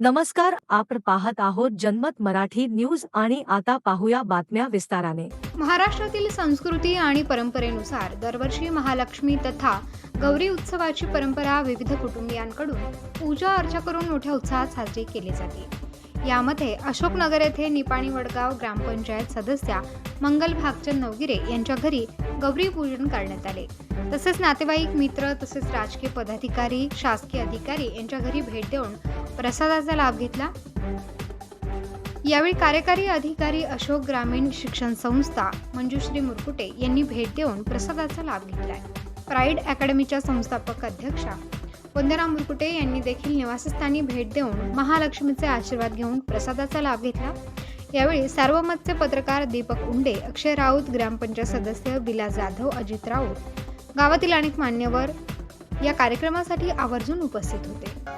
नमस्कार आपण पाहत आहोत जनमत मराठी न्यूज आणि आता पाहूया बातम्या विस्ताराने. महाराष्ट्रातील संस्कृती आणि परंपरेनुसार दरवर्षी महालक्ष्मी तथा गौरी उत्सवाची परंपरा विविध कुटुंबियांकडून पूजा अर्चा करून मोठ्या उत्साहात साजरी केली जाते. यामध्ये अशोकनगर येथे निपाणी वडगाव ग्रामपंचायत सदस्या मंगल भागचंद नवगिरे यांच्या घरी गौरी पूजन करण्यात आले. तसेच नातेवाईक मित्र तसेच राजकीय पदाधिकारी शासकीय अधिकारी यांच्या घरी भेट देऊन प्रसादाचा लाभ घेतला. यावेळी कार्यकारी अधिकारी अशोक ग्रामीण शिक्षण संस्था मंजुश्री मुरकुटे यांनी भेट देऊन प्रसादाचा लाभ घेतला प्राईड अकॅडमीच्या संस्थापक अध्यक्षा वंदना मुरकुटे यांनी देखील निवासस्थानी भेट देऊन महालक्ष्मीचे आशीर्वाद घेऊन प्रसादाचा लाभ घेतला. यावेळी सार्वमतचे पत्रकार दीपक उंडे अक्षय राऊत ग्रामपंचायत सदस्य बिला जाधव अजित राऊत गावातील अनेक मान्यवर या कार्यक्रमासाठी आवर्जून उपस्थित होते.